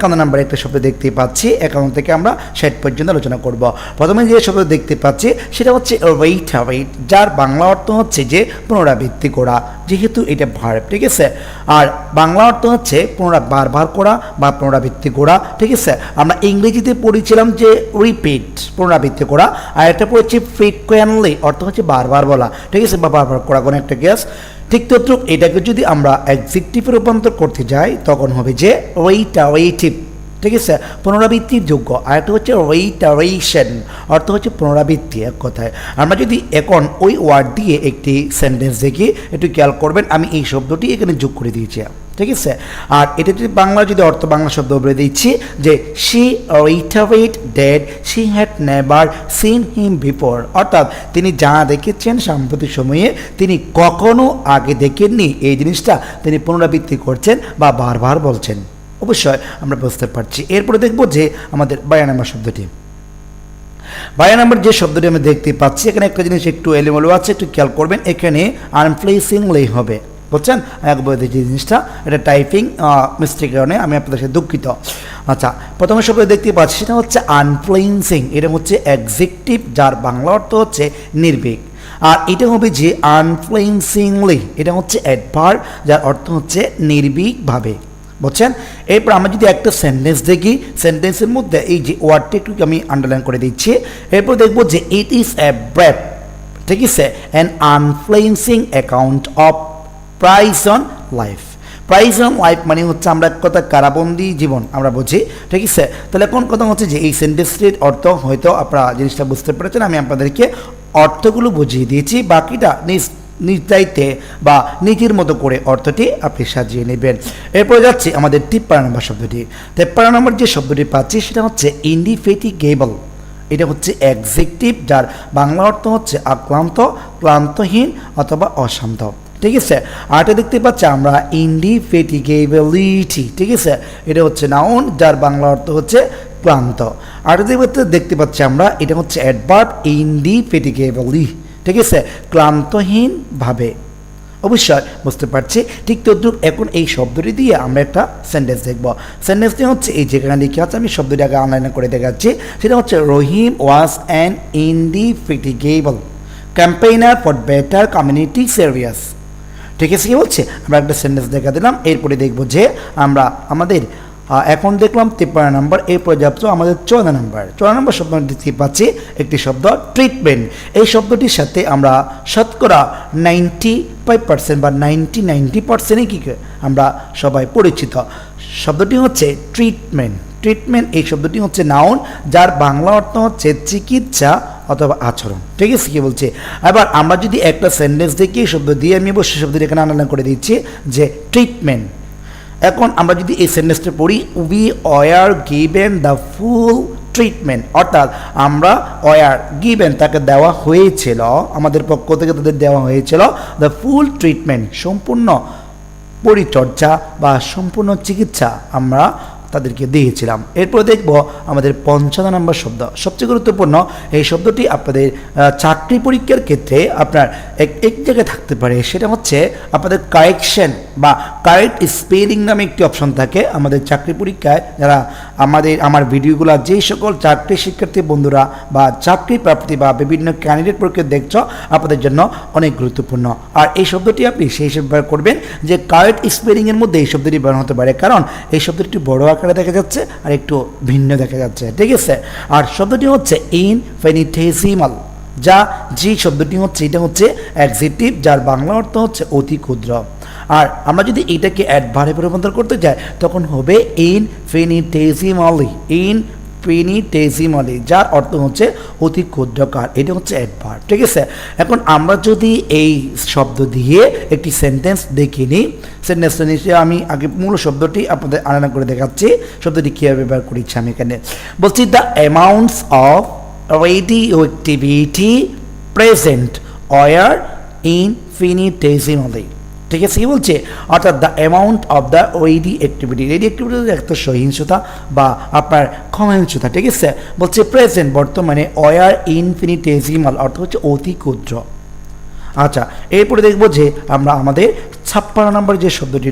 একান্ন নাম্বার একটা শব্দ দেখতে পাচ্ছি একান্ন থেকে আমরা ষাট পর্যন্ত আলোচনা করব। প্রথমে যে শব্দ দেখতে পাচ্ছি, সেটা হচ্ছে ওয়েট ওয়েট যার বাংলা অর্থ হচ্ছে যে পুনরাবৃত্তি করা। যেহেতু এটা ভার্ব ঠিক আছে? আর বাংলা অর্থ হচ্ছে পুনরা বারবার করা বা পুনরাবৃত্তি করা, ঠিক আছে? আমরা ইংরেজিতে পড়েছিলাম যে রিপিট পুনরাবৃত্তি করা, আর একটা পড়েছি ফ্রিকুয়েন্টলি অর্থ হচ্ছে বারবার বলা, ঠিক আছে? বা বারবার করা, কোনো একটা গ্যাস ঠিক তদ্রুপ এটাকে যদি আমরা অ্যাডজেক্টিভে রূপান্তর করতে যাই তখন হবে যে ওয়েটারেটিভ ঠিক আছে? পুনরাবৃত্তির যোগ্য। আর একটা হচ্ছে ওয়েটারেশন অর্থ হচ্ছে পুনরাবৃত্তি এক কথায়। আমরা যদি এখন ওই ওয়ার্ড দিয়ে একটি সেন্টেন্স দেখি, একটু খেয়াল করবেন, আমি এই শব্দটি এখানে যোগ করে দিয়েছি। ঠিক আছে? আর এটা যদি বাংলা যদি অর্থ বাংলা শব্দ বলে দিচ্ছি, যে she reiterated she had never seen him before অর্থাৎ তিনি যা দেখেছেন সাম্প্রতিক সময়ে, তিনি কখনো আগে দেখেননি। এই জিনিসটা তিনি পুনরাবৃত্তি করছেন বা বারবার বলছেন। অবশ্যই আমরা বুঝতে পারছি। এরপরে দেখব যে আমাদের বায়ানামা শব্দটি। বায়া নাম্বার যে শব্দটি আমি দেখতে পাচ্ছি, এখানে একটা জিনিস একটু এলিমেলো আছে, একটু খেয়াল করবেন, এখানে আনপ্লেসিংলি হবে। বুঝছেন? একবার যে জিনিসটা। এটা টাইপিং মিস্টেক কারণে আমি আপনাদের সাথে দুঃখিত। আচ্ছা প্রথমে শব্দ দেখতে পাচ্ছি, সেটা হচ্ছে আনপ্লেন্সিং এটা হচ্ছে এক্সেকটিভ যার বাংলা অর্থ হচ্ছে নির্ভীক। আর এটা হবে যে আনপ্লেন্সিংলি এটা হচ্ছে অ্যাডভার যার অর্থ হচ্ছে নির্ভীকভাবে। বুঝছেন? এরপর আমরা যদি একটা সেন্টেন্স দেখি সেন্টেন্সের মধ্যে এই যে ওয়ার্ডটি একটু আমি আন্ডারলাইন করে দিচ্ছি। এরপর দেখব যে ইট ইজ এ ব্রেড ঠিক আছে? An unflinching account of price on life price on life মানে হচ্ছে আমরা এক কথা কারাবন্দি জীবন, আমরা বুঝি, ঠিক আছে? তাহলে কোন কথা হচ্ছে যে এই সেন্টেন্সটির অর্থ হয়তো আপনারা জিনিসটা বুঝতে পেরেছেন, আমি আপনাদেরকে অর্থগুলো বুঝিয়ে দিয়েছি, বাকিটা নিজ নিজ দায়িত্বে বা নিজের মতো করে অর্থটি আপনি সাজিয়ে নেবেন। এরপরে যাচ্ছি আমাদের তিপ্পান্ন নম্বর শব্দটি। তিপ্পান্ন নম্বর যে শব্দটি পাচ্ছি সেটা হচ্ছে ইন্ডিফেটিগেবল। এটা হচ্ছে এক্সেকটিভ যার বাংলা অর্থ হচ্ছে আক্রান্ত, ক্লান্তহীন অথবা অশান্ত। ঠিক আছে? আরটা দেখতে পাচ্ছি আমরা ইন্ডিফেটিগেবিলিটি ঠিক আছে? এটা হচ্ছে নাউন যার বাংলা অর্থ হচ্ছে ক্লান্ত। আরটা দেখতে পাচ্ছি আমরা, এটা হচ্ছে অ্যাডভার্ব ইন্ডিফেটিগেবলি ঠিক আছে? ক্লান্তহীনভাবে অবশ্যই বুঝতে পারছি। ঠিক তদ্রুপ এখন এই শব্দটি দিয়ে আমরা একটা সেন্টেন্স দেখব। সেন্টেন্সটি হচ্ছে এই যেখানে লিখে আছে, আমি শব্দটি আগে অনলাইনে করে দেখাচ্ছি। সেটা হচ্ছে, Rahim was an indefatigable campaigner for better community service ঠিক আছে, কি বলছে? আমরা একটা সেন্টেন্স দেখা দিলাম। এরপরে দেখব যে আমরা আমাদের এখন দেখলাম তিপ্পান্ন নম্বর এরপরে যাচ্ছ আমাদের চৌদ্দ নম্বর। চৌদ্দ নম্বর শব্দ দেখতে পাচ্ছি, একটি শব্দ ট্রিটমেন্ট এই শব্দটির সাথে আমরা শতকরা নাইনটি ফাইভ পার্সেন্ট বা নাইনটি নাইনটি পার্সেন্টই কী আমরা সবাই পরিচিত। শব্দটি হচ্ছে ট্রিটমেন্ট ট্রিটমেন্ট এই শব্দটি হচ্ছে নাউন যার বাংলা অর্থ হচ্ছে চিকিৎসা অথবা আচরণ। ঠিক আছে, কি বলছে? এবার আমরা যদি একটা সেন্টেন্স দেখি, এই শব্দ দিয়ে আমি অবশ্যই শব্দটি এখানে আনন্দ করে দিচ্ছি, যে ট্রিটমেন্ট এখন আমরা যদি এই সেন্টেন্সটা পড়ি we were given the full treatment অর্থাৎ আমরা ওয়ার গিভেন তাকে দেওয়া হয়েছিল, আমাদের পক্ষ থেকে তাদের দেওয়া হয়েছিল দ্য ফুল ট্রিটমেন্ট সম্পূর্ণ পরিচর্যা বা সম্পূর্ণ চিকিৎসা আমরা তাদেরকে দিয়েছিলাম। এরপর দেখব আমাদের পঞ্চান্ন নম্বর শব্দ। সবচেয়ে গুরুত্বপূর্ণ, এই শব্দটি আপনাদের চাকরি পরীক্ষার ক্ষেত্রে আপনার এক এক জায়গায় থাকতে পারে। সেটা হচ্ছে আপনাদের কারেকশন বা কারেক্ট স্পেলিং নামে একটি অপশন থাকে আমাদের চাকরি পরীক্ষায়। যারা আমাদের, আমার ভিডিওগুলো যেই সকল চাকরি শিক্ষার্থী বন্ধুরা বা চাকরি প্রাপ্তি বা বিভিন্ন ক্যান্ডিডেট পরীক্ষা দেখছ, আপনাদের জন্য অনেক গুরুত্বপূর্ণ। আর এই শব্দটি আপনি সেই হিসেবে ব্যবহার করবেন যে কারেক্ট স্পেলিংয়ের মধ্যে এই শব্দটি ব্যবহার হতে পারে। কারণ এই শব্দটি একটু বড় আকারে দেখা যাচ্ছে আর একটু ভিন্ন দেখা যাচ্ছে, ঠিক আছে? আর শব্দটি হচ্ছে ইন ফেনিটেসিমাল যা যে শব্দটি হচ্ছে, এটা হচ্ছে অ্যাক্সিটিভ যার বাংলা অর্থ হচ্ছে অতি ক্ষুদ্র। আর আমরা যদি এটাকে অ্যাডভার্বে রূপান্তর করতে যাই, তখন হবে ইন ফেনিটেসিমালি ইন ফেনিটেসিমালি যার অর্থ হচ্ছে অতি ক্ষুদ্রকার এটা হচ্ছে অ্যাডভার ঠিক আছে? এখন আমরা যদি এই শব্দ দিয়ে একটি সেন্টেন্স দেখে নিই সেন্টেন্সটা নিচে আমি আগে মূল শব্দটি আপনাদের আলাদা করে দেখাচ্ছি, শব্দটি কীভাবে ব্যবহার করেছি আমি এখানে। বলছি the amounts of radio activity present are infinitesimally ঠিক আছে, কি বলছে? অর্থাৎ দ্য অ্যামাউন্ট অফ দ্য ওইডি অ্যাক্টিভিটি রেডি অ্যাক্টিভিটি একটা সহিংসতা বা আপনার ক্ষমহিংসতা ঠিক আছে? বলছে প্রেজেন্ট বর্তমানে অয়ার ইনফিনিটেজিমাল অর্থ হচ্ছে অতি ক্ষুদ্র। আচ্ছা এরপরে দেখব যে আমরা আমাদের ছাপ্পান্ন নম্বর যে শব্দটি